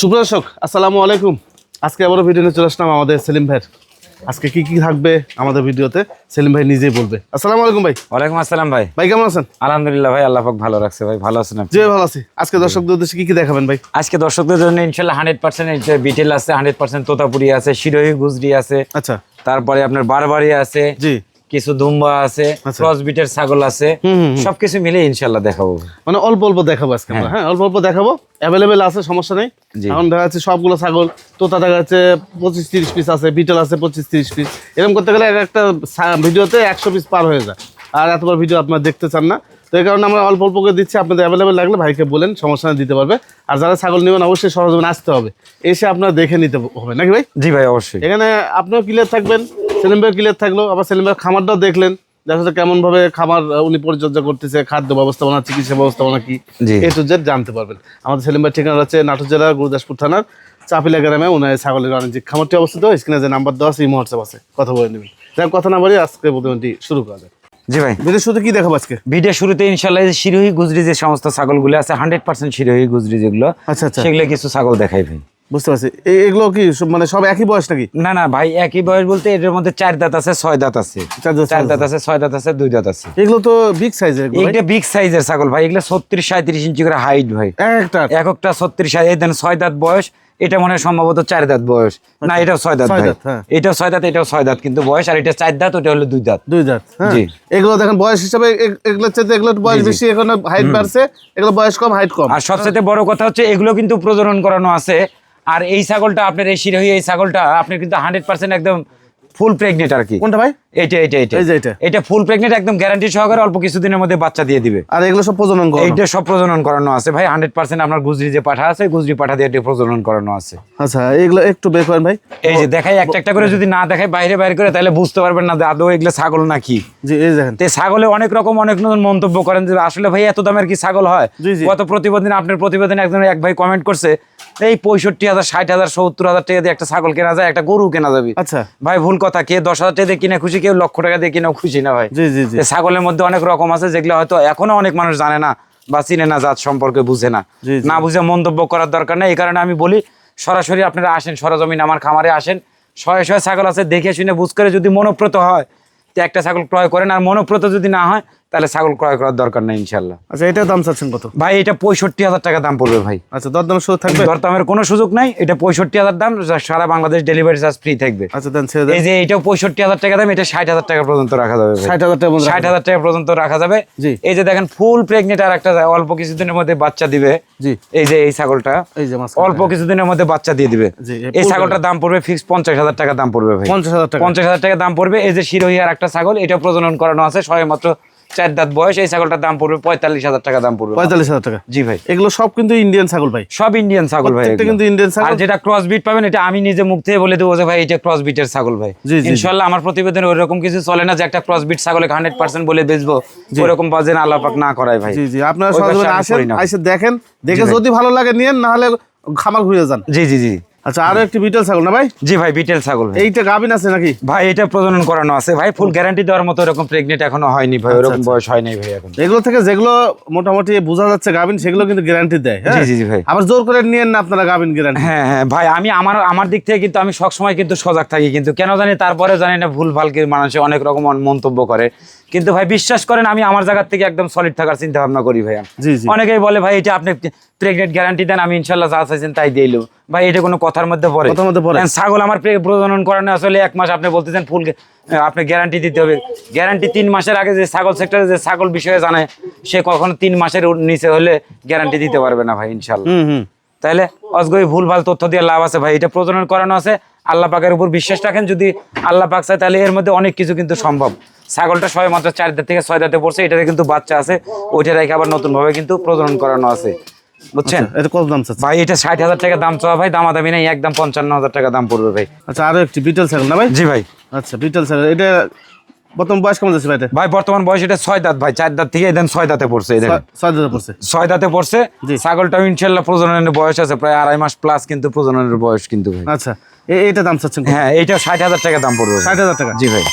সুপ্রদর্শক আসসালামু আলাইকুম। আজকে আবারও ভিডিও নিয়ে চলে আসলাম আমাদের সেলিম ভাইয়ের। আজকে কি কি থাকবে আমাদের ভিডিওতে সেলিম ভাই নিজেই বলবে। আসসালামু আলাইকুম ভাই। ওয়ালাইকুম আসসালাম ভাই। ভাই কেমন আছেন? আলহামদুলিল্লাহ ভাই আল্লাহ পাক ভালো রাখছে ভাই। ভালো আছেন আপনি? জি ভালো আছি। আজকে দর্শকদের উদ্দেশ্যে কি কি দেখাবেন ভাই? আজকে দর্শকদের জন্য ইনশাল্লাহ হান্ড্রেড পার্সেন্ট বিটেল আছে হান্ড্রেড পার্সেন্ট তোতাপুরি আছে শিরোহী গুজরি আছে। আচ্ছা। তারপরে আপনার বারবারি আছে। জি। কিছু দুম্বা আছে আচ্ছা। ক্রস বিটের ছাগল আছে। সবকিছু মিলে ইনশাল্লাহ দেখাবো। মানে অল্প অল্প দেখাবো আজকে আমরা। হ্যাঁ অল্প অল্প দেখাবো। অ্যাভেলেবেল আছে সমস্যা নেই। এখন দেখা যাচ্ছে সবগুলো ছাগল তোতা দেখা যাচ্ছে পঁচিশ তিরিশ পিস আছে বিটেল আছে পঁচিশ তিরিশ পিস এরকম করতে গেলে এক একটা ভিডিওতে একশো পিস পার হয়ে যায়। আর এতবার ভিডিও আপনার দেখতে চান না। তো এই কারণে আমরা অল্প অল্প করে দিচ্ছি আপনাদের অ্যাভেলেবেল লাগলে ভাইকে বলেন সমস্যা নেই দিতে পারবে। আর যারা ছাগল নেবেন অবশ্যই সরজমিন আসতে হবে। এসে আপনারা দেখে নিতে হবে নাকি ভাই? জি ভাই অবশ্যই। এখানে আপনিও ক্লিয়ার থাকবেন সেলিম ভাই ক্লিয়ার থাকল আবার সেলিম ভাই খামারটাও দেখলেন। দেখা যাচ্ছে কেমন ভাবে খামার উনি পরিচর্যা করতেছে খাদ্য ব্যবস্থাপনা চিকিৎসা ব্যবস্থাপনা কি। এ টু জেড জানতে পারবেন। আমাদের সেলিম ভাই ঠিকানা হচ্ছে নাটোর জেলার গুরুদাসপুর থানার চাপিলা গ্রামে উনার ছাগলের বাণিজ্যিক খামারটি অবস্থিত। স্ক্রিনে যে নাম্বার দেওয়া আছে এই হোয়াটসঅ্যাপ আছে কথা বলে নেবেন। যাই কথা না বলি আজকে প্রতিদিনটি শুরু করা যায় জি ভাই। ভিডিও শুরুতে কি দেখাবো আজকে? ভিডিও শুরুতে ইনশাল্লাহ যে শিরোহী গুজরি যে সমস্ত ছাগলগুলো আছে হান্ড্রেড পার্সেন্ট শিরোহী গুজরি যেগুলো আচ্ছা আচ্ছা। সেগুলো কিছু ছাগল দেখাই ভাই। বুঝতে পারছি। এগুলো কি মানে সব একই বয়স নাকি? না না ভাই একই বয়স বলতে এটার মধ্যে চার দাঁত আছে ছয় দাঁত আছে। চার দাঁত, আছে। ছয় দাঁত আছে দুই দাঁত আছে। এগুলো তো বিগ সাইজের এইটা বিগ সাইজের ছাগল ভাই এগুলো ছত্রিশ সাঁত্রিশ ইঞ্চি করে হাইট ভাই। একটা। এক একটা ছত্রিশ এই দেন ছয় দাঁত বয়স এটা মনে হয় সম্ভবত চার দাঁত বয়স। না এটা ছয় দাঁত হ্যাঁ। এটাও ছয় দাঁত এটাও ছয় দাঁত কিন্তু বয়স আর এটা চার দাঁত ওটা হলো দুই দাঁত। দুই দাঁত হ্যাঁ। জি। এগুলো দেখেন বয়স হিসাবে এগুলোর চাইতে এগুলোর বয়স বেশি এখন হাইট বাড়ছে এগুলো বয়স কম হাইট কম। আর সবচেয়ে বড় কথা হচ্ছে এগুলো কিন্তু প্রজনন করানো আছে আর এই ছাগলটা আপনার এই শিরোহী এই ছাগলটা আপনি কিন্তু হান্ড্রেড পার্সেন্ট একদম ফুল প্রেগনেন্ট আর কি। কোনটা ভাই? এটা এইটা এইটা। এই যে এটা। এটা ফুল প্রেগনেন্ট একদম গ্যারান্টি সহকারে অল্প কিছুদিনের মধ্যে বাচ্চা দিয়ে দিবে। আর এগুলো সব প্রজনন করানো। এইটা সব প্রজনন করানো আছে ভাই। হান্ড্রেড পার্সেন্ট আপনার গুজরি যে পাঠা আছে গুজরি পাঠা দিয়ে এটা প্রজনন করানো আছে। আচ্ছা এগুলো একটু বের করেন ভাই। এই যে দেখাই একটা একটা করে যদি না দেখাই বাইরে বাইরে করে তাহলে বুঝতে পারবেন না যে আদৌ এগুলো ছাগল নাকি। জি এই দেখেন। তে ছাগলে অনেক রকম অনেক নতুন মন্তব্য করেন যে আসলে ভাই এত দামের কি ছাগল হয়। গত প্রতিবেদন আপনার প্রতিবেদন একজন এক ভাই কমেন্ট করছে এই পঁয়ষট্টি হাজার ষাট হাজার সত্তর হাজার টাকা দিয়ে একটা ছাগল কেনা যায় একটা গরু কেনা যাবে। আচ্ছা। ভাই ভুল কথা কে দশ হাজার টাকা দিয়ে কিনে খুশি কেউ লক্ষ টাকা দিয়ে কিনেও খুশি না ভাই। জি জি জি। ছাগলের মধ্যে অনেক রকম আছে যেগুলো হয়তো এখনও অনেক মানুষ জানে না বা চিনে না জাত সম্পর্কে বুঝে না। না বুঝে মন্তব্য করার দরকার নেই এই কারণে আমি বলি সরাসরি আপনারা আসেন সরজমিন আমার খামারে আসেন। শয়ে শয়ে ছাগল আছে দেখে শুনে বুঝ করে যদি মনোপ্রত হয় তো একটা ছাগল ক্রয় করেন আর মনোপ্রত যদি না হয় তাহলে ছাগল ক্রয় করার দরকার নেই ইনশাল্লাহ আচ্ছা এটার দাম চাচ্ছেন কত? ভাই এটা পঁয়ষট্টি হাজার টাকা দাম পড়বে ভাই। আচ্ছা দরদাম শুরু থাকবে? দরদামের কোনো সুযোগ নাই এটা পঁয়ষট্টি হাজার দাম সারা বাংলাদেশ ডেলিভারি চার্জ ফ্রি থাকবে। আচ্ছা দেন এই যে এটাও পঁয়ষট্টি হাজার টাকা দাম এটা ষাট হাজার টাকা পর্যন্ত রাখা যাবে। ষাট হাজার টাকা ষাট হাজার টাকা পর্যন্ত রাখা যাবে। জি। এই যে দেখেন ফুল প্রেগনেন্ট আর একটা অল্প কিছুদিনের মধ্যে বাচ্চা দিবে। জি। এই যে এই ছাগলটা এই যে অল্প কিছুদিনের মধ্যে বাচ্চা দিয়ে দিবে। জি, এই এই ছাগলটার দাম পড়বে ফিক্স পঞ্চাশ হাজার টাকা দাম পড়বে ভাই। পঞ্চাশ হাজার টাকা। পঞ্চাশ হাজার টাকা দাম পড়বে। এই যে শিরোহী আর একটা ছাগল এটা প্রজনন করানো আছে সবে মাত্র চার দাঁত বয়স এই ছাগলটার দাম পড়বে পঁয়তাল্লিশ হাজার টাকা দাম পড়বে। পঁয়তাল্লিশ হাজার টাকা? জি ভাই। এগুলো সব কিন্তু ইন্ডিয়ান ছাগল ভাই। সব ইন্ডিয়ান ছাগল ভাই কিন্তু ইন্ডিয়ান আর ছাগল। যেটা ক্রস বিট পাবেন এটা আমি নিজে মুখ থেকে বলে দেবো যে ভাই এটা ক্রস বিটের ছাগল ভাই। ইনশাল্লাহ আমার প্রতিবেদনে ওইরকম কিছু চলে না যে একটা ক্রস বিট ছাগলে হান্ড্রেড পার্সেন্ট বলে বেচবো। ওরকম বাজে আল্লাহ পাক না করায় ভাই। জি জি আপনারা আসেন। দেখেন। দেখে যদি ভালো লাগে নিয়েন না হলে খামার ঘুরে যান। জি জি জি। আচ্ছা আরও একটি বিটেল ছাগল না ভাই? জি ভাই বিটেল ছাগল এইটা গাবিন আছে নাকি? ভাই এটা প্রজনন করানো আছে। ভাই ফুল গ্যারান্টি দেওয়ার মতো এরকম প্রেগনেন্ট এখনও হয়নি ভাই ওরকম বয়স হয় নাই ভাই এখন। এগুলো থেকে যেগুলো মোটামুটি বোঝা যাচ্ছে গাবিন সেগুলো কিন্তু গ্যারান্টি দেয় হ্যাঁ? জি জি জি ভাই। আবার জোর করে নিয়েন না আপনারা গাবিন গ্যারান্টি হ্যাঁ হ্যাঁ ভাই আমি আমার আমার দিক থেকে কিন্তু আমি সবসময় কিন্তু সজাগ থাকি কিন্তু কেন জানি তারপরে জানি না ভুল ভালো মানুষে অনেক রকম মন্তব্য করে। কিন্তু ভাই বিশ্বাস করেন আমি আমার জায়গা থেকে একদম সলিড থাকার চিন্তা ভাবনা করি ভাইয়া। অনেকেই বলে ভাই এটা আপনি প্রেগনেন্ট গ্যারান্টি দেন আমি ইনশাল্লাহ যা চাইছেন তাই দিইলো ভাই এটা কোনো কথার মধ্যে পড়ে। কথার মধ্যে পড়ে। ছাগল আমার প্রজনন করানো আসলে এক মাস আপনি বলতেছেন ফুল আপনি গ্যারান্টি দিতে হবে। গ্যারান্টি তিন মাসের আগে যে ছাগল সেক্টরে যে ছাগল বিষয়ে জানে সে কখনো তিন মাসের নিচে হলে গ্যারান্টি দিতে পারবে না ভাই ইনশাল্লাহ। তাইলে অজগই ভুল ভালো তথ্য দিয়ে লাভ আছে ভাই এটা প্রজনন করানো আছে। আল্লাহ পাকের উপর বিশ্বাস রাখেন যদি আল্লাহ পাক চায় তাহলে এর মধ্যে অনেক কিছু কিন্তু সম্ভব। ছাগলটা সবাই মাত্র চার দাঁত থেকে ছয় দাঁতে পড়ছে এটাতে কিন্তু বাচ্চা আছে ওইটা রেখে আবার নতুন ভাবে কিন্তু প্রজনন করানো আছে। বুঝছেন? এটা কত দাম চাচ্ছে ভাই এটা ষাট হাজার টাকা দাম চাওয়া ভাই দামাদামি নেই একদম পঞ্চান্ন হাজার টাকা দাম পড়বে ভাই। আচ্ছা আরও একটি বিটেল ছাগল না ভাই? জি ভাই। আচ্ছা বিটেল ছাগল এটা প্রথম বয়স কেমন যাচ্ছে ভাই ভাই বর্তমান বয়স এটা ছয় দাঁত ভাই চার দাঁত থেকে দেন ছয় দাঁতে পড়ছে ছয়- ছয় পড়ছে? ছয় দাঁতে পড়ছে। ছাগলটাও ইনশাল্লাহ প্রজননের বয়স আছে প্রায় আড়াই মাস প্লাস কিন্তু প্রজননের বয়স কিন্তু ভাই। আচ্ছা এ- এইটা দাম চাচ্ছেন হ্যাঁ এইটা ষাট হাজার টাকা দাম পড়বে ষাট হাজার টাকা? জি ভাই।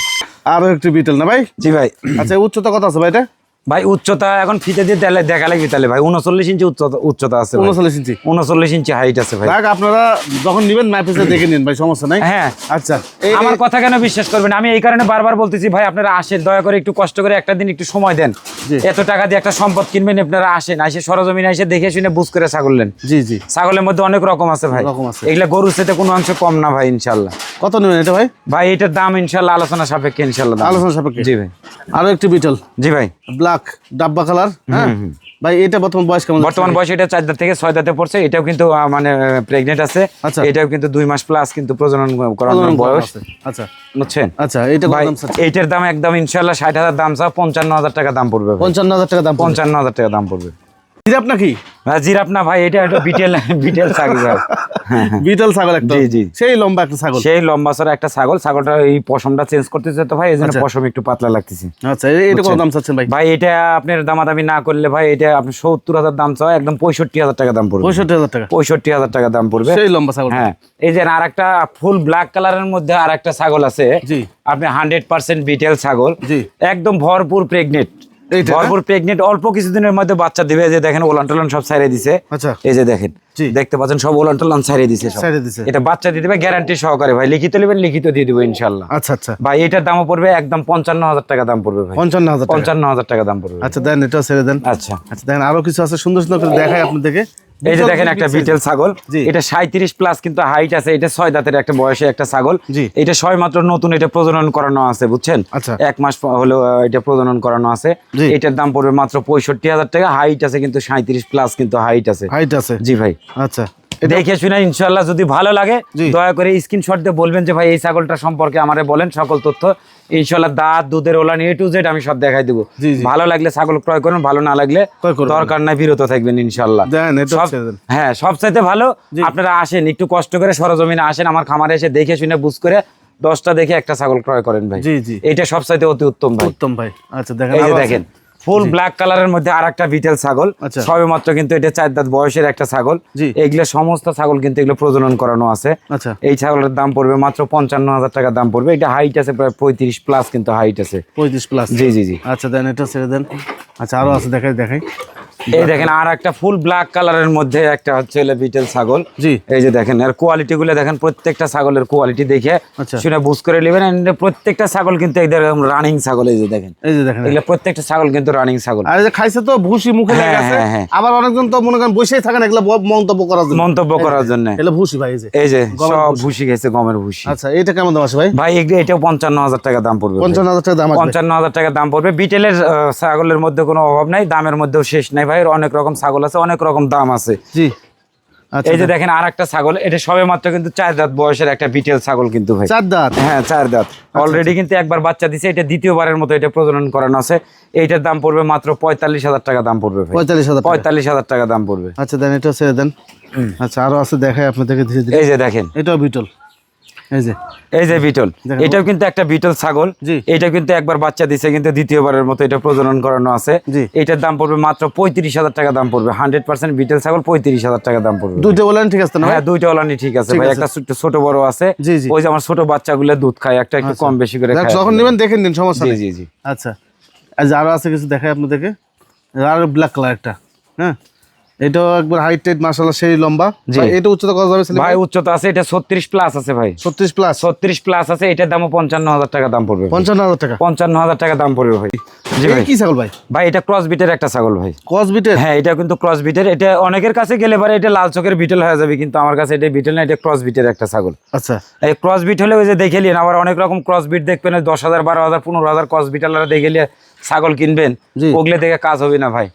আরও একটু বিটেল না ভাই? জি ভাই। আচ্ছা উচ্চতা কত আছে ভাই এটা? ভাই উচ্চতা এখন ফিতে দিয়ে দেখালে দেখা লাগবে তাহলে ভাই উনচল্লিশ ইঞ্চি উচ্চতা উচ্চতা আছে উনচল্লিশ ইঞ্চি? উনচল্লিশ ইঞ্চি হাইট আছে ভাই। আপনারা যখন নিবেন ম্যাপেসে দেখে নিন ভাই সমস্যা নাই। হ্যাঁ। আচ্ছা আমার কথা কেন বিশ্বাস করবেন? আমি এই কারণে বারবার বলতেছি ভাই আপনারা আসেন দয়া করে একটু কষ্ট করে একটা দিন একটু সময় দেন। এত টাকা দিয়ে একটা সম্পদ কিনবেন আপনারা আসেন আসে সরজমিনে এসে দেখে শুনে বুঝ করে ছাগল নেন। জি জি। ছাগলের মধ্যে অনেক রকম আছে ভাই। রকম আছে। এগুলা গরুর সাথে কোনো অংশ কম না ভাই ইনশাল্লাহ কত নেবেন এটা ভাই? ভাই এটার দাম ইনশাল্লাহ আলোচনা সাপেক্ষে ইনশাল্লাহ আলোচনা সাপেক্ষে। জি ভাই। আরও একটি বিটল জি ভাই। ব্ল্যাক ডাব্বা কালার হ্যাঁ? ভাই এটা বর্তমান বয়স কেমন বর্তমান বয়স এটা চার থেকে ছয় দাঁতে পড়ছে এটাও কিন্তু মানে প্রেগনেন্ট আছে। আচ্ছা। এটাও কিন্তু দুই মাস প্লাস কিন্তু প্রজনন করানোর বয়স। আচ্ছা। বুঝছেন? আচ্ছা এটা ভাই দাম এইটার দাম একদম ইনশাল্লাহ ষাট হাজার দাম চাও পঞ্চান্ন হাজার টাকা দাম পড়বে পঞ্চান্ন হাজার টাকা দাম পঞ্চান্ন হাজার টাকা দাম পড়বে। জিরাপ নাকি জিরাফ না ভাই এটা একটা বিটেল বিটেল ছাগল। বিটল ছাগল একটা জি, জি। সেই লম্বা একটা ছাগল সেই লম্বা সরা একটা ছাগল ছাগলটা এই পশমটা চেঞ্জ করতেছে তো ভাই এই জন্য আচ্ছা। পশম একটু পাতলা লাগতেছে আচ্ছা এটা কত দাম চাচ্ছেন ভাই ভাই এটা আপনার দামাদামি না করলে ভাই এটা আপনি সত্তর হাজার দাম চাও একদম পঁয়ষট্টি হাজার টাকা দাম পড়বে পঁয়ষট্টি হাজার টাকা পঁয়ষট্টি হাজার টাকা দাম পড়বে সেই লম্বা ছাগল হ্যাঁ এই যে আর একটা ফুল ব্ল্যাক কালারের মধ্যে আর একটা ছাগল আছে জি। আপনি হান্ড্রেড পার্সেন্ট বিটেল ছাগল জি। একদম ভরপুর প্রেগনেন্ট? ভরপুর প্রেগনেন্ট অল্প কিছুদিনের মধ্যে বাচ্চা দিবে যে দেখেন ওলান টোলান সব দিছে। আচ্ছা। এই যে দেখেন দেখতে পাচ্ছেন সব ওলান টোলান দিছে। এটা বাচ্চা দিয়ে দিবে গ্যারান্টি সহকারে ভাই। লিখিত নেবেন লিখিত দিয়ে দিবো ইনশাল্লাহ আচ্ছা আচ্ছা। ভাই এটার দামও পড়বে একদম পঞ্চান্ন হাজার টাকা দাম পড়বে ভাই। পঞ্চান্ন হাজার টাকা। পঞ্চান্ন হাজার টাকা দাম পড়বে আচ্ছা দেন এটাও ছেড়ে দেন। আচ্ছা। আচ্ছা দেখেন আরও কিছু আছে সুন্দর সুন্দর করে দেখায় আপনাদেরকে। এই যে দেখেন একটা বিটেল ছাগল। এটা সাঁত্রিশ প্লাস কিন্তু হাইট আছে এটা ছয় দাঁতের একটা বয়সে একটা ছাগল। এটা ছয় মাত্র নতুন এটা প্রজনন করানো আছে বুঝছেন? আচ্ছা। এক মাস হলো এটা প্রজনন করানো আছে। এটার দাম পড়বে মাত্র পঁয়ষট্টি হাজার টাকা হাইট আছে কিন্তু সাঁত্রিশ প্লাস কিন্তু হাইট আছে। হাইট আছে। জি ভাই। আচ্ছা। দেখে শুনে ইনশাল্লাহ যদি ভালো লাগে দয়া করে স্ক্রিনশট দিয়ে বলবেন যে ভাই এই ছাগলটা সম্পর্কে আমারে বলেন সকল তথ্য। ইনশাল্লাহ দাঁত দুধের ওলান এ টু জেড আমি সব দেখাই দেবো। ভালো লাগলে ছাগল ক্রয় করুন ভালো না লাগলে। দরকার নাই বিরত থাকবেন ইনশাল্লাহ হ্যাঁ সবচাইতে ভালো আপনারা আসেন একটু কষ্ট করে সরজমিনে আসেন আমার খামারে এসে দেখে শুনে বুঝ করে দশটা দেখে একটা ছাগল ক্রয় করেন ভাই। এটা সবচাইতে অতি উত্তম ভাই। উত্তম ভাই। আচ্ছা দেখেন। দেখেন। ফুল ব্ল্যাক কালারের মধ্যে আর একটা বিটেল ছাগল। আচ্ছা। সবে মাত্র কিন্তু এটা চার দাঁত বয়সের একটা ছাগল। এগুলো এইগুলো সমস্ত ছাগল কিন্তু এগুলো প্রজনন করানো আছে। আচ্ছা। এই ছাগলের দাম পড়বে মাত্র পঞ্চান্ন হাজার টাকার দাম পড়বে। এটা হাইট আছে প্রায় পঁয়ত্রিশ প্লাস কিন্তু হাইট আছে। পঁয়ত্রিশ প্লাস জি জি জি। আচ্ছা দেন এটা ছেড়ে দেন। আচ্ছা আরও আছে দেখাই দেখাই। এই দেখেন আর একটা ফুল ব্ল্যাক কালারের মধ্যে একটা হচ্ছে বিটেল ছাগল। জি। এই যে দেখেন এর কোয়ালিটি গুলো দেখেন প্রত্যেকটা ছাগলের কোয়ালিটি দেখে আচ্ছা। শুনে বুঝ করে নেবেন। প্রত্যেকটা ছাগল কিন্তু একদম রানিং ছাগল এই যে দেখেন। এই যে দেখেন। এগুলো প্রত্যেকটা ছাগল কিন্তু রানিং ছাগল। আর যে খাইছে তো ভুসি মুখে লেগে হ্যাঁ, আছে হ্যাঁ, হ্যাঁ। আবার অনেকজন তো মনে করেন বসেই থাকেন এগুলো মন্তব্য করার জন্য। মন্তব্য করার জন্য। এগুলো ভুসি ভাই এই যে। এই যে সব ভুসি। গেছে গমের ভুসি। আচ্ছা এটা কেমন দাম আছে ভাই? ভাই পঞ্চান্ন হাজার টাকা দাম পড়বে ভাই। পঞ্চান্ন হাজার টাকা দাম আসবে পঞ্চান্ন হাজার টাকা দাম পড়বে। বিটেলের ছাগলের মধ্যে কোনো অভাব নাই দামের মধ্যেও শেষ নাই ভাই অনেক রকম ছাগল আছে অনেক রকম দাম আছে। জি। আচ্ছা এই যে দেখেন আর একটা ছাগল এটা সবে মাত্র কিন্তু চার দাঁত বয়সের একটা বিটেল ছাগল কিন্তু ভাই। চার দাঁত? হ্যাঁ চার দাঁত। অলরেডি কিন্তু একবার বাচ্চা দিছে এটা দ্বিতীয়বারের মতো এটা প্রজনন করানো আছে। এইটার দাম পড়বে মাত্র পঁয়তাল্লিশ হাজার টাকা দাম পড়বে পঁয়তাল্লিশ হাজার টাকা। পঁয়তাল্লিশ হাজার টাকা দাম পড়বে। আচ্ছা দেন এটা ছেড়ে দেন। আচ্ছা আরও আছে দেখাই আপনাদেরকে ধীরে ধীরে। এই যে দেখেন। এটাও বিটল। এই যে। এই যে বিটল। এটাও কিন্তু একটা বিটল ছাগল। এটা কিন্তু একবার বাচ্চা দিছে কিন্তু দ্বিতীয়বারের মতো এটা প্রজনন করানো আছে। এটার দাম পড়বে মাত্র পঁয়ত্রিশ হাজার টাকা দাম পড়বে। হান্ড্রেড পার্সেন্ট বিটেল ছাগল পঁয়ত্রিশ হাজার টাকা দাম পড়বে। দুইটা ঠিক আছে না হ্যাঁ দুইটা ওলানি ঠিক আছে ভাই। একটা ছোট ছোট বড় আছে। ওই যে আমার ছোট বাচ্চাগুলো দুধ খায় একটা একটু কম বেশি করে যখন নেবেন দেখে নিন সমস্যা জি জি জি। আচ্ছা। আরও আছে কিছু দেখায় আপনাদেরকে। আর ব্ল্যাক কালার একটা। হ্যাঁ? একবার হাইট টাইট সেই লম্বা। এটা উচ্চতা কত যাবে ভাই উচ্চতা আছে এটা ছত্রিশ প্লাস আছে ভাই। ছত্রিশ প্লাস ছত্রিশ প্লাস আছে এটার দামও টাকা দাম পড়বে ভাই। পঞ্চান্ন হাজার টাকা? পঞ্চান্ন হাজার টাকা দাম পড়বে ভাই। জি এটা ভাই। কি ছাগল ভাই? ভাই এটা ক্রস বিটের একটা ছাগল ভাই। কস বিটের হ্যাঁ এটা কিন্তু ক্রস বিটের এটা অনেকের কাছে গেলে পরে এটা লাল চোখের বিটেল হয়ে যাবে কিন্তু আমার কাছে এটা বিটেল না এটা ক্রস বিটের একটা ছাগল। আচ্ছা। এই ক্রস বিট হলে ওই যে দেখে নিন আবার অনেক রকম ক্রস বিট দেখবেন দশ হাজার বারো হাজার পনেরো হাজার ক্রস বিট আলাদা দেখে নিয়ে ছাগল কিনবেন ওগুলো দেখে কাজ হবে না ভাই।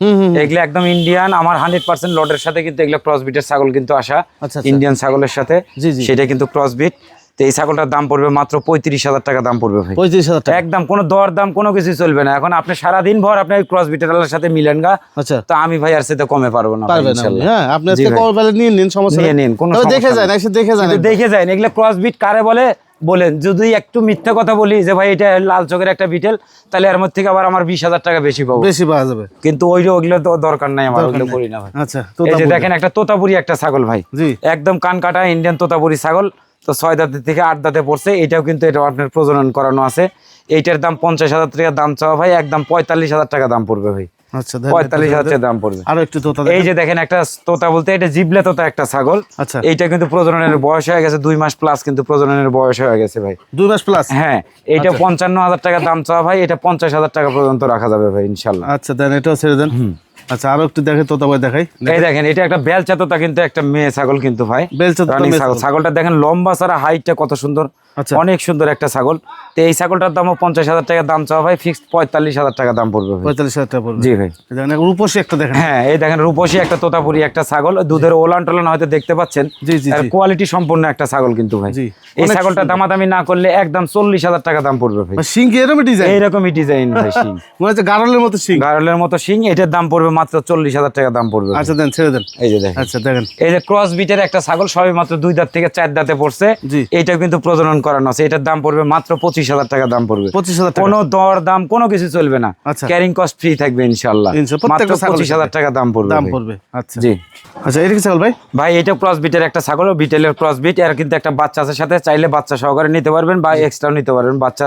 এগুলো একদম ইন্ডিয়ান আমার হান্ড্রেড পার্সেন্ট লটের সাথে কিন্তু এগুলো ক্রসবিটের ছাগল কিন্তু আসা আচ্ছা, আচ্ছা। ইন্ডিয়ান ছাগলের সাথে। জি, জি। সেটা কিন্তু ক্রস বিট তো এই ছাগলটার দাম পড়বে মাত্র পঁয়ত্রিশ হাজার টাকা দাম পড়বে ভাই। পঁয়ত্রিশ হাজার টাকা। একদম কোনো দর দাম কোনো কিছু চলবে না। এখন আপনি সারাদিন ভর আপনি ক্রস বিটের সাথে মিলেন গা। আচ্ছা। তো আমি ভাই আর সাথে কমে পারব না ভাই, পারবেন হ্যাঁ আপনি আজকে কল নিয়ে নিন সমস্যা নিয়ে নিন, কোনো দেখে যান এসে দেখে যান দেখে যায় এগুলো ক্রস বিট কারে বলে? বলেন যদি একটু মিথ্যা কথা বলি যে ভাই এটা লাল চোখের একটা বিটেল তাহলে এর মধ্যে থেকে আবার আমার বিশ হাজার টাকা বেশি পাবো। বেশি পাওয়া যাবে। কিন্তু ওই ওইগুলো তো দরকার নাই আমার ওইগুলো করি না ভাই। আচ্ছা এই যে দেখেন একটা তোতাপুরি একটা ছাগল ভাই। জি। একদম কান কাটা ইন্ডিয়ান তোতাপুরি ছাগল। তো ছয় দাঁতের থেকে আট দাঁতে পড়ছে এটাও কিন্তু এটা আপনার প্রজনন করানো আছে। এইটার দাম পঞ্চাশ হাজার টাকা দাম চাওয়া ভাই একদম পঁয়তাল্লিশ হাজার টাকা দাম পড়বে ভাই। আচ্ছা পঁয়তাল্লিশ হাজার দাম পড়বে। আরও একটু তোতা এই যে দেখেন একটা তোতা বলতে এটা জিবলে তোতা একটা ছাগল। আচ্ছা। এইটা কিন্তু প্রজননের বয়স হয়ে গেছে দুই মাস প্লাস কিন্তু প্রজননের বয়স হয়ে গেছে ভাই। দুই মাস প্লাস হ্যাঁ এটা আচ্ছা। পঞ্চান্ন হাজার টাকা দাম চাওয়া ভাই এটা পঞ্চাশ হাজার টাকা পর্যন্ত রাখা যাবে ভাই ইনশাল্লাহ। আচ্ছা দেন এটাও ছেড়ে দেন। আচ্ছা আরও একটু দেখে তোতা ভাই দেখাই। এই দেখেন। এটা একটা বেলচা তোতা কিন্তু একটা মেয়ে ছাগল কিন্তু ভাই। বেলচা ছাগল। ছাগল। ছাগলটা দেখেন লম্বা ছাড়া হাইটটা কত সুন্দর। আচ্ছা। অনেক সুন্দর একটা ছাগল। তো এই ছাগলটার দামও পঞ্চাশ হাজার টাকা দাম চাওয়া ভাই ফিক্সড পঁয়তাল্লিশ হাজার টাকা দাম পড়বে পঁয়তাল্লিশ হাজার টাকা পড়বে। জি ভাই। দেখেন রূপসী একটা দেখেন। হ্যাঁ এই দেখেন রূপসী একটা তোতাপুরি একটা ছাগল। দুধের ওলান টোলান হয়তো দেখতে পাচ্ছেন। জি, জি, কোয়ালিটি সম্পূর্ণ একটা ছাগল কিন্তু ভাই। এই ছাগলটা দামাদামি না করলে একদম চল্লিশ হাজার টাকা দাম পড়বে ভাই। মানে সিং এরকম ডিজাইন এইরকমই ডিজাইন ভাই সিং। মনে হচ্ছে গারলের মতো সিং। গারলের মতো সিং এটার দাম পড়বে মাত্র চল্লিশ হাজার টাকা দাম পড়বে। আচ্ছা দেন ছেড়ে দেন। এই যে দেখেন। আচ্ছা দেখেন। এই যে ক্রস বিটের একটা ছাগল সবে মাত্র দুই দাঁত থেকে চার দাঁতে পড়ছে। জি। এইটা কিন্তু প্রজনন করানো আছে। এটার দাম পড়বে মাত্র পঁচিশ হাজার টাকা দাম পড়বে। পঁচিশ হাজার কোনো দর দাম কোনো কিছু চলবে না। আচ্ছা। ক্যারিং কস্ট ফ্রি থাকবে ইনশাল্লাহ মাত্র পঁচিশ হাজার টাকা দাম পড়বে দাম পড়বে আচ্ছা। জি। আচ্ছা এটা কি ছাগল ভাই? ভাই এটা ক্রস বিটের একটা ছাগল বিটেলের ক্রস বিট এর কিন্তু একটা বাচ্চা আছে সাথে চাইলে বাচ্চা সহকারে নিতে পারবেন বা এক্সট্রাও নিতে পারবেন। বাচ্চা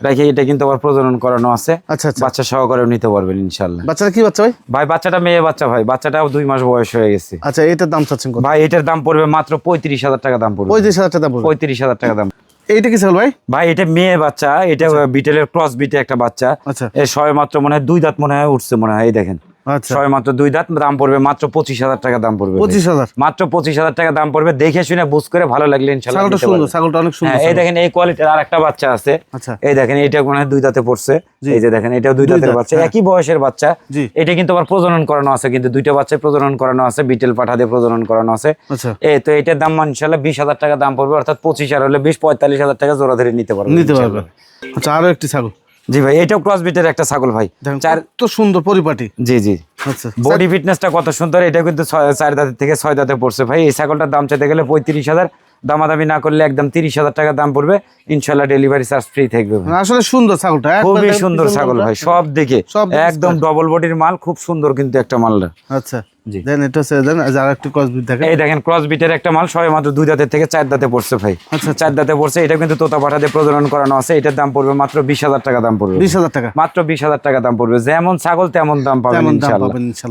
রেখে এটা কিন্তু আবার প্রজনন করানো আছে। আচ্ছা আচ্ছা। বাচ্চা সহকারেও নিতে পারবেন ইনশাল্লাহ বাচ্চা কি বাচ্চা ভাই? ভাই বাচ্চাটা মেয়ে বাচ্চা ভাই। বাচ্চাটাও দুই মাস বয়স হয়ে গেছে। আচ্ছা এটার দাম চাচ্ছেন কত? ভাই এটার দাম পড়বে মাত্র পঁয়ত্রিশ হাজার টাকা দাম পড়বে। পঁয়ত্রিশ হাজার টাকা দাম পঁয়ত্রিশ হাজার টাকা দাম। এইটা কি ভাই? ভাই এটা মেয়ে বাচ্চা। এটা বিটেলের ক্রস বিটে একটা বাচ্চা। আচ্ছা। এ সবে মাত্র মনে হয় দুই দাঁত মনে হয় উঠছে মনে হয় এই দেখেন। আচ্ছা। সবে মাত্র দুই দাঁত দাম পড়বে মাত্র পঁচিশ হাজার টাকা দাম পড়বে। পঁচিশ হাজার? মাত্র পঁচিশ হাজার টাকা দাম পড়বে। দেখে শুনে বুঝ করে ভালো লাগলে ছাগলটা সুন্দর ছাগলটা অনেক সুন্দর হ্যাঁ এই দেখেন এই কোয়ালিটির আর একটা বাচ্চা আছে। আচ্ছা। এই দেখেন এটা মনে হয় দুই দাঁতে পড়ছে। এই যে দেখেন এটাও দুই দাঁতের বাচ্চা। হ্যাঁ। একই বয়সের বাচ্চা। এটা কিন্তু আবার প্রজনন করানো আছে কিন্তু দুইটা বাচ্চা প্রজনন করানো আছে বিটেল পাঠা দিয়ে প্রজনন করানো আছে। আচ্ছা। এই তো এটার দাম ইনশাল্লাহ বিশ হাজার টাকা দাম পড়বে অর্থাৎ পঁচিশ হাজার হলে বিশ পঁয়তাল্লিশ হাজার টাকা জোড়া ধরে নিতে পারবে নিতে পারবেন। আচ্ছা আরও একটি ছাগল। জি ভাই এটাও ক্রস বিটের একটা ছাগল ভাই। চার তো সুন্দর পরিপাটি। জি জি। আচ্ছা। বডি ফিটনেসটা কত সুন্দর এটা কিন্তু চার দাঁতের থেকে ছয় দাঁতে পড়ছে ভাই। এই ছাগলটার দাম চাইতে গেলে পঁয়ত্রিশ হাজার দামাদামি না করলে একদম তিরিশ হাজার টাকা দাম পড়বে। ইনশাল্লাহ ডেলিভারি চার্জ ফ্রি থাকবে আসলে সুন্দর ছাগলটা খুবই সুন্দর ছাগল ভাই সব দিকে। একদম ডবল বডির মাল খুব সুন্দর কিন্তু একটা মালটা আচ্ছা। দেন এটা হচ্ছে দেন আর আর একটু কসবিট দেখেন। এই একটা মাল সবাই মাত্র দুই দাঁতের থেকে চার দাঁতে পড়ছে ভাই। আচ্ছা চার দাঁতে পড়ছে এটা কিন্তু তোতা পাঠা দিয়ে প্রজনন করানো আছে এটার দাম পড়বে মাত্র বিশ হাজার টাকা দাম পড়বে। বিশ হাজার টাকা। মাত্র বিশ হাজার টাকা দাম পড়বে। যেমন ছাগল তেমন দাম পাবেন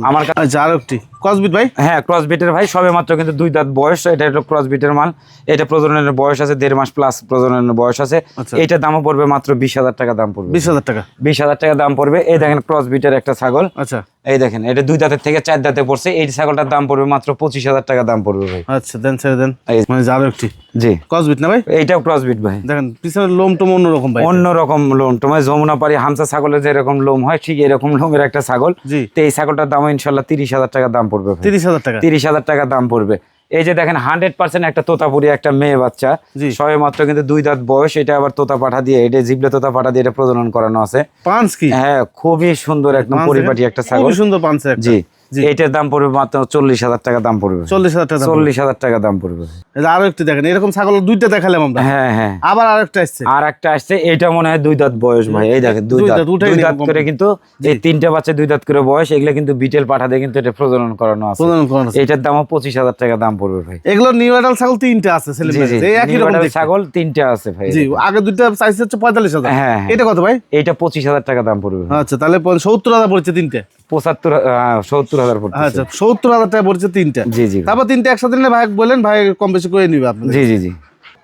আমার আচ্ছা একটি কসবিট ভাই? হ্যাঁ ক্রস বিটের ভাই সবে মাত্র কিন্তু দুই দাঁত বয়স এটা হলো ক্রস বিটের মাল। এটা প্রজননের বয়স আছে দেড় মাস প্লাস প্রজননের বয়স আছে। আচ্ছা। এইটার দামও পড়বে মাত্র বিশ হাজার টাকা দাম পড়বে। বিশ হাজার টাকা। বিশ হাজার টাকা দাম পড়বে। এই দেখেন ক্রস বিটের একটা ছাগল। আচ্ছা। এই দেখেন এটা দুই দাঁতের থেকে চার দাঁতে পড়ছে। এই ছাগলটার দাম পড়বে মাত্র পঁচিশ হাজার টাকা দাম পড়বে ভাই। আচ্ছা দেন ছেড়ে দেন। মানে যাবে একটি। জি। ক্রসবিট না ভাই? এইটাও ক্রস বিট ভাই। দেখেন পিছনের লোম টোম অন্যরকম ভাই। অন্য রকম লোম তোমার যমুনা পাড়ি হামসা ছাগলের যেরকম লোম হয় ঠিক এরকম লোমের একটা ছাগল। জি। তো এই ছাগলটার দাম ইনশাল্লাহ তিরিশ হাজার টাকা দাম পড়বে ভাই। তিরিশ হাজার টাকা। তিরিশ হাজার টাকা দাম পড়বে। এই যে দেখেন হান্ড্রেড পার্সেন্ট একটা তোতাপুরি একটা মেয়ে বাচ্চা। জি। সবে মাত্র কিন্তু দুই দাঁত বয়স এটা আবার তোতা পাঠা দিয়ে এটা জিবলে তোতা পাঠা দিয়ে এটা প্রজনন করানো আছে। পাঁচ কি? হ্যাঁ খুবই সুন্দর একদম পরিপাটি একটা ছাগল। খুবই সুন্দর পাঁচ জি। জি। এইটার দাম পড়বে মাত্র চল্লিশ হাজার টাকা দাম পড়বে। চল্লিশ হাজার টাকা দাম পড়বে। চল্লিশ হাজার টাকা দাম পড়বে। আরও একটি দেখেন এরকম ছাগল দুইটা দেখালাম আমরা। হ্যাঁ হ্যাঁ। আবার আর একটা আসছে। আর একটা আসছে এটা মনে হয় দুই দাঁত বয়স ভাই। এই দেখেন দুই দাঁত। দুই দাঁত করে কিন্তু এই তিনটা বাচ্চা দুই দাঁত করে বয়স এগুলো কিন্তু বিটেল পাঠা দিয়ে কিন্তু এটা প্রজনন করানো আছে। প্রজনন করানো আছে। এটার দামও পঁচিশ হাজার টাকা দাম পড়বে ভাই। এগুলো নিউ অ্যাডাল ছাগল তিনটা আছে ছেলে এই একই রকম ছাগল তিনটা আছে ভাই। জি আগে দুইটা চাইছে হচ্ছে পঁয়তাল্লিশ হাজার। হ্যাঁ, হ্যাঁ। এটা কত ভাই? এটা পঁচিশ হাজার টাকা দাম পড়বে আচ্ছা তাহলে সত্তর হাজার পড়ছে তিনটে। পঁচাত্তর সত্তর হাজার আচ্ছা সত্তর হাজার টাকা পড়ছে তিনটা। জি জি। তারপর তিনটা একসাথে নিলে ভাই বলেন ভাই কম বেশি করে নিবে আপনি জি জি জি।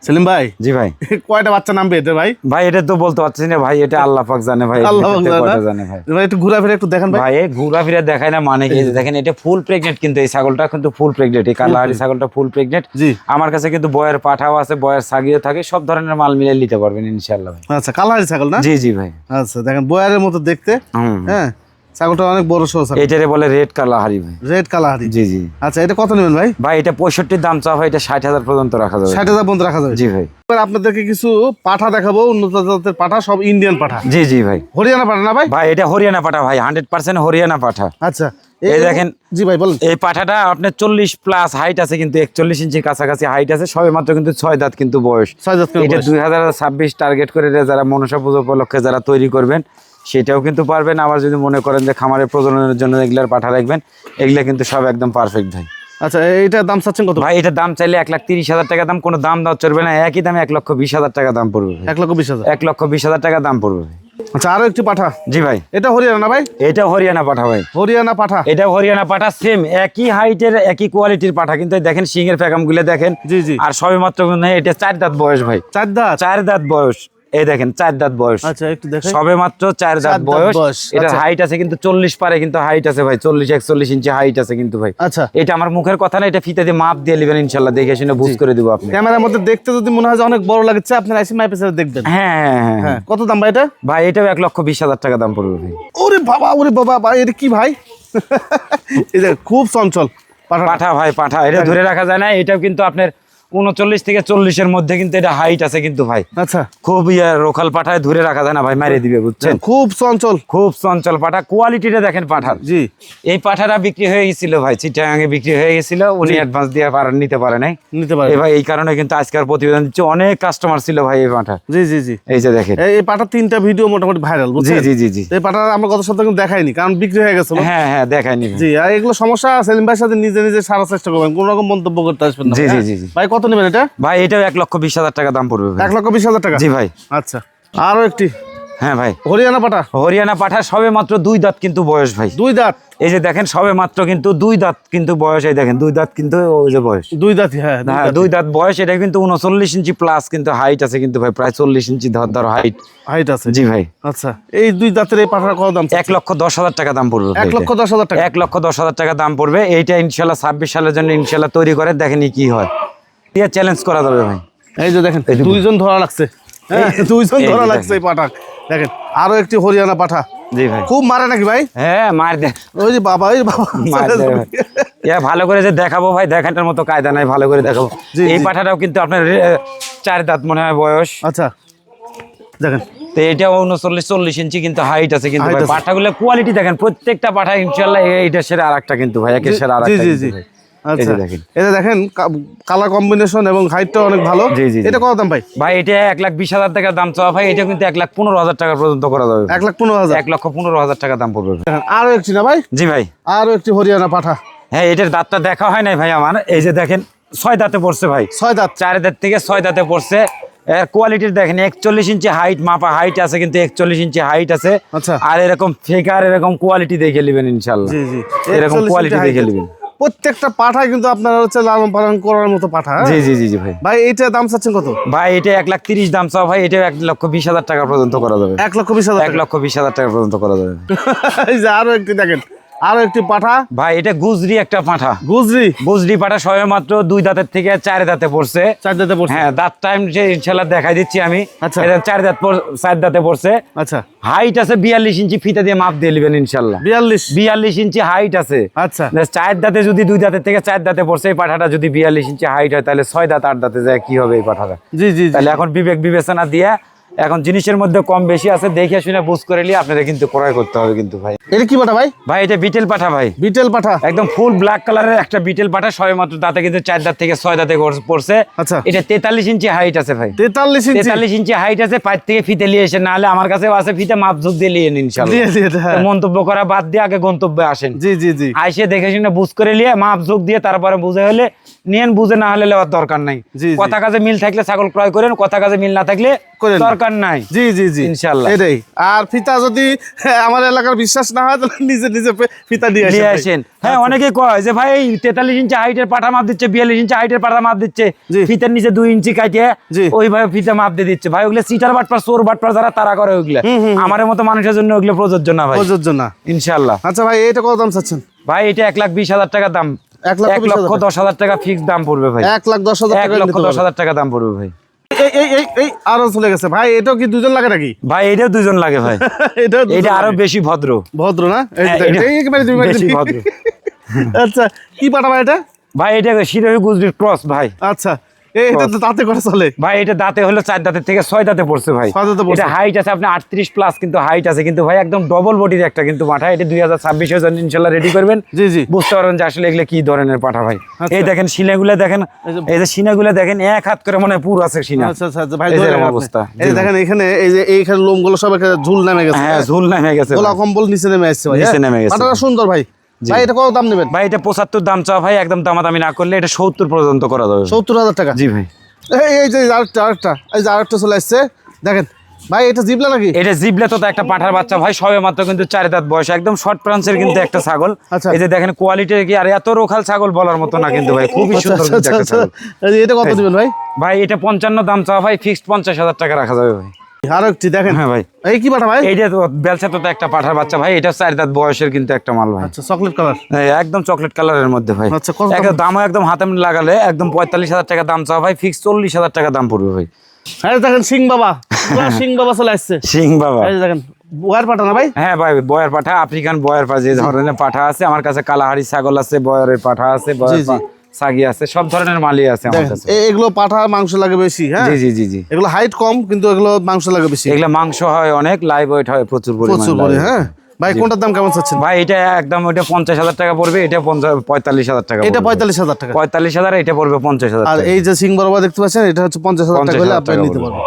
সেলিম ভাই? জি ভাই। কয়টা বাচ্চা নামবে এতে ভাই? ভাই এটা তো বলতে পারছি না ভাই এটা আল্লাহ পাক জানে ভাই আল্লাহ পাক জানে ভাই। ভাই একটু ঘোরাফেরা একটু দেখেন ভাই। এই ঘোরাফেরা দেখায় না মানে কি দেখেন এটা ফুল প্রেগনেন্ট কিন্তু এই ছাগলটা কিন্তু ফুল প্রেগনেন্ট এই কালাহারি ছাগলটা ফুল প্রেগনেন্ট জি। আমার কাছে কিন্তু বয়ের পাঠাও আছে বয়ের সাগিও থাকে সব ধরনের মাল মিলে নিতে পারবেন ইনশাল্লাহ ভাই। আচ্ছা কালারি ছাগল না? জি জি ভাই। আচ্ছা দেখেন বয়ারের মতো দেখতে। হ্যাঁ ছাগলটা অনেক বড় সহ এটারে বলে রেড কালাহারি ভাই। রেড কালাহারি জি জি। আচ্ছা এটা কত নেবেন ভাই? ভাই এটা পঁয়ষট্টির দাম চা ভাই এটা ষাট হাজার পর্যন্ত রাখা যাবে। ষাট হাজার পর্যন্ত রাখা যাবে। জি ভাই। এবার আপনাদেরকে কিছু পাঠা দেখাবো উন্নত জাতের পাঠা সব ইন্ডিয়ান পাঠা। জি জি ভাই। হরিয়ানা পাঠা না ভাই? ভাই এটা হরিয়ানা পাঠা ভাই হান্ড্রেড পার্সেন্ট হরিয়ানা পাঠা। আচ্ছা। এই দেখেন জি ভাই বলেন। এই পাঠাটা আপনার চল্লিশ প্লাস হাইট আছে কিন্তু একচল্লিশ ইঞ্চির কাছাকাছি হাইট আছে সবে মাত্র কিন্তু ছয় দাঁত কিন্তু বয়স। ছয় হাজার এটা দুই হাজার ছাব্বিশ টার্গেট করে যারা মনসা পুজো উপলক্ষে যারা তৈরি করবেন সেটাও কিন্তু পারবেন। আবার যদি মনে করেন যে খামারের প্রজননের জন্য এগুলার পাঠা রাখবেন এগুলা কিন্তু সব একদম পারফেক্ট ভাই। আচ্ছা এইটার দাম চাচ্ছেন কত? ভাই এটার দাম চাইলে এক লাখ তিরিশ হাজার টাকা দাম কোনো দাম দাও চলবে না একই দামে এক লক্ষ বিশ হাজার টাকা দাম পড়বে এক লক্ষ বিশ হাজার? এক লক্ষ বিশ হাজার টাকা দাম পড়বে। আচ্ছা আরও একটি পাঠা। জি ভাই। এটা হরিয়ানা ভাই? এটা হরিয়ানা পাঠা ভাই। হরিয়ানা পাঠা। এটা হরিয়ানা পাঠা সেম একই হাইটের একই কোয়ালিটির পাঠা। কিন্তু দেখেন সিং এর প্যাকামগুলো দেখেন। জি, জি। আর সবে মাত্র এটা চার দাঁত বয়স ভাই। চার দাঁত? চার দাঁত বয়স। এই দেখেন চার দাঁত বয়স। আচ্ছা একটু দেখেন সবে মাত্র চার দাঁত বয়স। এটা আচ্ছা। হাইট আছে কিন্তু চল্লিশ পারে কিন্তু হাইট আছে ভাই চল্লিশ একচল্লিশ ইঞ্চি হাইট আছে কিন্তু ভাই। আচ্ছা। এটা আমার মুখের কথা না এটা ফিতে দিয়ে মাপ দিয়ে নেবেন ইনশাল্লাহ দেখে শুনে বুঝ করে দিব আপনি। ক্যামেরার মধ্যে দেখতে যদি মনে হয় অনেক বড় লাগছে আপনার আইসি মাইপে সাথে দেখবেন। হ্যাঁ হ্যাঁ হ্যাঁ, হ্যাঁ। হ্যাঁ কত দাম ভাই এটা? ভাই এটাও এক লক্ষ বিশ হাজার টাকা দাম পড়বে ভাই। ওরে বাবা ওরে বাবা ভাই এটা কি ভাই? এই খুব চঞ্চল পাঠা ভাই পাঠা এটা ধরে রাখা যায় না এটাও কিন্তু আপনার উনচল্লিশ থেকে চল্লিশের মধ্যে কিন্তু এটা হাইট আছে কিন্তু ভাই। আচ্ছা। খুব ইয়া রোখাল পাঠায় ধরে রাখা যায় না ভাই মারিয়ে দিবে বুঝছেন? খুব চঞ্চল। খুব চঞ্চল পাঠা কোয়ালিটিটা দেখেন পাঠার জি। এই পাঠাটা বিক্রি হয়ে গেছিল ভাই চিটাগাঙে বিক্রি হয়ে গেছিল। উনি অ্যাডভান্স দিয়ে পারেন নিতে পারে নাই। নিতে পারে। ভাই এই কারণে কিন্তু আজকের প্রতিবেদন দিচ্ছে। অনেক কাস্টমার ছিল ভাই এই পাঠা। জি জি জি। এই যে দেখেন। এই পাটার তিনটা ভিডিও মোটামুটি ভাইরাল জি বুঝছেন? জি জি জি। এই পাটা আমরা গত সপ্তাহে কিন্তু দেখাইনি কারণ বিক্রি হয়ে গেছিল হ্যাঁ হ্যাঁ দেখায়নি ভাই। জি আর এগুলো সমস্যা সেলিম ভাইয়ের সাথে নিজে নিজে সারার চেষ্টা করবেন কোন রকম মন্তব্য করতে আসবেন না। জি, হ্যাঁ? জি, জি, জি। ভাই কত নেবেন এটা? ভাই এটাও এক লক্ষ বিশ হাজার টাকা দাম পড়বে এক লক্ষ বিশ হাজার টাকা? জি ভাই। আচ্ছা। আরও একটি? হ্যাঁ ভাই। হরিয়ানা পাটা? হরিয়ানা পাঠা সবে মাত্র দুই দাঁত কিন্তু বয়স ভাই। দুই দাঁত? এই যে দেখেন সবে মাত্র কিন্তু দুই দাঁত কিন্তু বয়স এই দেখেন দুই দাঁত কিন্তু ওই যে বয়স। দুই দাঁত হ্যাঁ দুই হ্যাঁ দাঁত। বয়স এটা কিন্তু উনচল্লিশ ইঞ্চি প্লাস কিন্তু হাইট আছে কিন্তু ভাই প্রায় চল্লিশ ইঞ্চি ধর ধর হাইট হাইট আছে। জি ভাই। আচ্ছা এই দুই দাঁতের এই পাটার কত দাম এক লক্ষ দশ হাজার টাকা দাম পড়বে এক লক্ষ দশ হাজার টাকা। এক লক্ষ দশ হাজার টাকা দাম পড়বে এইটা ইনশাল্লাহ ছাব্বিশ সালের জন্য ইনশাল্লাহ তৈরি করে দেখেনি কি হয়। দিয়ে চ্যালেঞ্জ করা যাবে ভাই। এই যে দেখেন দুইজন ধরা লাগছে। হ্যাঁ দুইজন ধরা লাগছে এই পাটা দেখেন আরও একটি হরিয়ানা পাঠা। জি ভাই। খুব মারে নাকি ভাই? হ্যাঁ মার ওই যে বাবা ওই বাবা। মার দে ভাই। ভালো করে যে দেখাবো ভাই দেখাটার মতো কায়দা নাই ভালো করে দেখাবো। এই পাঠাটাও কিন্তু আপনার চার দাঁত মনে হয় বয়স। আচ্ছা। দেখেন। তো এটাও উনচল্লিশ চল্লিশ ইঞ্চি কিন্তু হাইট আছে কিন্তু পাঠাগুলো কোয়ালিটি দেখেন প্রত্যেকটা পাঠা ইনশাল্লাহ এইটা সেরা আর একটা কিন্তু ভাই একের সেরা আর জি একটা জি কিন্তু জি ভাই। এই আচ্ছা যে দেখেন এটা দেখেন কালার কম্বিনেশন এবং হাইটটা অনেক ভালো। জি, জি, জি। এটা কত দাম ভাই? ভাই এটা এক লাখ বিশ হাজার টাকা দাম চাওয়া ভাই এটা কিন্তু এক লাখ পনেরো হাজার টাকা পর্যন্ত করা যাবে। এক লাখ পনেরো হাজার? এক লক্ষ পনেরো হাজার টাকা দাম পড়বে। আরও একটি না ভাই? জি ভাই। আরও একটি হরিয়ানা পাঠা। হ্যাঁ এটার দাঁতটা দেখা হয় নাই ভাই আমার। এই যে দেখেন ছয় দাঁতে পড়ছে ভাই। ছয় দাঁত। চার দাঁত থেকে ছয় দাঁতে পড়ছে। কোয়ালিটির দেখেন একচল্লিশ ইঞ্চি হাইট মাপা হাইট আছে কিন্তু একচল্লিশ ইঞ্চি হাইট আছে। আচ্ছা। আর এরকম ফেকার এরকম কোয়ালিটি দেখে নেবেন ইনশাল্লাহ জি জি। এরকম কোয়ালিটি দেখে। নেবেন। প্রত্যেকটা পাঠা কিন্তু আপনারা হচ্ছে লালন পালন করার মতো পাঠা হ্যাঁ? জি জি জি জি ভাই। ভাই এটা দাম চাচ্ছেন কত? ভাই এটা এক লাখ তিরিশ দাম চাও ভাই এটা এক লক্ষ বিশ হাজার টাকা পর্যন্ত করা যাবে। এক লক্ষ বিশ হাজার এক লক্ষ বিশ হাজার টাকা পর্যন্ত করা যাবে। এই যে আরও একটু দেখেন। আরও একটি পাঠা। ভাই এটা গুজরি একটা পাঠা। গুজরি? গুজরি পাঠা সবে মাত্র দুই দাঁতের থেকে চার দাঁতে পড়ছে। চার দাঁতে পড়ছে? হ্যাঁ দাঁত টাইম ইনশাল্লাহ দেখাই দিচ্ছি আমি। আচ্ছা। এটা চার দাঁত চার দাঁতে পড়ছে। আচ্ছা। হাইট আছে বিয়াল্লিশ ইঞ্চি ফিতা দিয়ে মাপ দিয়ে নেবেন ইনশাল্লাহ। বিয়াল্লিশ? বিয়াল্লিশ ইঞ্চি হাইট আছে। আচ্ছা। চার দাঁতে যদি দুই দাঁতের থেকে চার দাঁতে পড়ছে এই পাঠাটা যদি বিয়াল্লিশ ইঞ্চি হাইট হয় তাহলে ছয় দাঁত আট দাঁতে যায় কি হবে এই পাঠাটা? জি জি। তাহলে এখন বিবেক বিবেচনা দিয়ে এখন জিনিসের মধ্যে কম বেশি আছে দেখে শুনে বুঝ করে নিয়ে আপনাদের কিন্তু ক্রয় করতে হবে কিন্তু ভাই। এটা কি পাঠা ভাই? ভাই এটা বিটেল পাঠা ভাই। বিটেল পাঠা। একদম ফুল ব্ল্যাক কালারের একটা বিটেল পাঠা সবে মাত্র দাঁতে কিন্তু চার দাঁত থেকে ছয় দাঁতে পড়ছে। আচ্ছা। এটা তেতাল্লিশ ইঞ্চি হাইট আছে ভাই। তেতাল্লিশ ইঞ্চি। তেতাল্লিশ ইঞ্চি হাইট আছে পাঁচ থেকে ফিতে নিয়ে এসে নাহলে আমার কাছে আছে ফিতে মাপ ঝুঁক দিয়ে নিয়ে নিন হ্যাঁ। মন্তব্য করা বাদ দিয়ে আগে গন্তব্যে আসেন। জি জি জি। আইসে দেখে শুনে বুঝ করে নিয়ে মাপ ঝুঁক দিয়ে তারপরে বুঝে হলে নিয়েন বুঝে না হলে লেওয়ার দরকার নাই। কথা কাজে মিল থাকলে ছাগল ক্রয় করেন কথা কাজে মিল না থাকলে দরকার নাই। জি জি জি। ইনশাল্লাহ। এটাই। আর ফিতা যদি আমার এলাকার বিশ্বাস না হয় তাহলে নিজে নিজে ফিতা দিয়ে আসেন আসেন। হ্যাঁ অনেকে কয় যে ভাই তেতাল্লিশ ইঞ্চি হাইটের পাঠা মাপ দিচ্ছে বিয়াল্লিশ ইঞ্চি হাইটের পাটা মাপ দিচ্ছে। ফিতের নিচে দুই ইঞ্চি কাটিয়ে। ওইভাবে ফিতে মাপ দিয়ে দিচ্ছে। ভাই ওগুলো সিটার বাটপার সোর বাটপার যারা তারা করে ওগুলো। আমার মতো মানুষের জন্য ওগুলো প্রযোজ্য না ভাই। প্রযোজ্য না। ইনশাল্লাহ আচ্ছা ভাই এটা কত দাম চাচ্ছেন? ভাই এটা এক লাখ বিশ হাজার টাকা দাম। এক লক্ষ এক বিশ লক্ষ হাজার দশ হাজার টাকা ফিক্স দাম পড়বে ভাই। এক লাখ দশ হাজার এক লক্ষ দশ হাজার টাকা দাম পড়বে ভাই। এই এই এই এই আরও চলে গেছে। ভাই এটাও কি দুজন লাগে নাকি? ভাই এটাও দুজন লাগে ভাই। এটা আরও বেশি ভদ্র। ভদ্র না? হ্যাঁ। আচ্ছা কি পাঠাবা এটা? ভাই এটা শিরোহী গুজরির ক্রস ভাই। আচ্ছা। এটা তো দাঁতে করে চলে। ভাই এটা দাঁতে হলো চার দাঁতের থেকে ছয় দাঁতে পড়ছে ভাই। ছয় দাঁতে পড়ছে। এটা হাইট আছে আপনি আটত্রিশ প্লাস কিন্তু হাইট আছে। কিন্তু ভাই একদম ডবল বডির একটা কিন্তু পাঠা। এটা দুই হাজার ছাব্বিশে ইনশাল্লাহ রেডি করবেন। জি জি। বুঝতে পারবেন যে আসলে এগুলো কি ধরনের পাঠা ভাই। আচ্ছা। এই দেখেন সিনাগুলো দেখেন এই যে- সিনাগুলো দেখেন এক হাত করে মনে পুরো আছে সিনা আচ্ছা আচ্ছা ভাই অবস্থা। এই দেখেন এখানে এই যে এইখানে লোমগুলো সব এখানে ঝুল নেমে গেছে। হ্যাঁ ঝুল নেমে গেছে গোলা কম্বল নিচে নেমে আসছে ভাই নিচে হ্যাঁ? নেমে গেছে। সুন্দর ভাই। ভাই এটা কত দাম নেবেন? ভাই এটা পঁচাত্তর দাম ভাই একদম দামাদামি না করলে এটা সত্তর পর্যন্ত করা যাবে। সত্তর হাজার টাকা? জি ভাই। এই এই যে আরেকটা আরেকটা এই যে আরেকটা চলে আসছে। দেখেন ভাই এটা জিবলা নাকি? এটা জিবলে তো একটা পাঠার বাচ্চা ভাই সবে মাত্র কিন্তু চার দাঁত বয়স। একদম শর্ট প্রান্সের কিন্তু একটা ছাগল। আচ্ছা। এই যে দেখেন কোয়ালিটি কি আর এত রোখাল ছাগল বলার মতো না কিন্তু ভাই খুবই আচ্ছা, সুন্দর আচ্ছা, এটা কত দিবেন ভাই? ভাই এটা পঞ্চান্ন দাম চাওয়া ভাই ফিক্সড পঞ্চাশ হাজার টাকা রাখা যাবে ভাই। আরও একটি দেখেন। হ্যাঁ ভাই। এই কি পাঠা ভাই? এইটা তো বেলসা তো একটা পাঠার বাচ্চা ভাই এটা চার দাঁত বয়সের কিন্তু একটা মাল ভাই। আচ্ছা চকলেট কালার একদম চকলেট কালারের মধ্যে ভাই। আচ্ছা? একদম দামও একদম হাতে লাগালে একদম পঁয়তাল্লিশ হাজার টাকা দাম চাওয়া ভাই ফিক্স চল্লিশ হাজার টাকা দাম পড়বে ভাই। হ্যাঁ দেখেন সিং বাবা। সিং বাবা চলে আসছে। সিং বাবা। এই দেখেন ওয়ার পাঠা না ভাই? হ্যাঁ ভাই বয়ের পাঠা আফ্রিকান বয়ের পাঠা যে ধরনের পাঠা আছে আমার কাছে কালাহারি ছাগল আছে বয়ের পাঠা আছে বয়ের সাগি আছে সব ধরনের মালই আছে আমার কাছে। এগুলো পাঠা মাংস লাগে বেশি হ্যাঁ? জি জি জি এগুলো হাইট কম কিন্তু এগুলো মাংস লাগে বেশি। এগুলো মাংস হয় অনেক লাইভ ওয়েট হয় প্রচুর প্রচুর পরিমাণে হ্যাঁ? ভাই কোনটার দাম কেমন চাচ্ছেন? ভাই এটা একদম ওইটা পঞ্চাশ হাজার টাকা পড়বে এটা পঞ্চাশ পঁয়তাল্লিশ হাজার টাকা এটা পঁয়তাল্লিশ হাজার টাকা। পঁয়তাল্লিশ হাজার এটা পড়বে পঞ্চাশ হাজার আর এই যে সিং বরাবর দেখতে পাচ্ছেন এটা হচ্ছে পঞ্চাশ হাজার টাকা হলে আপনি নিতে পারবেন।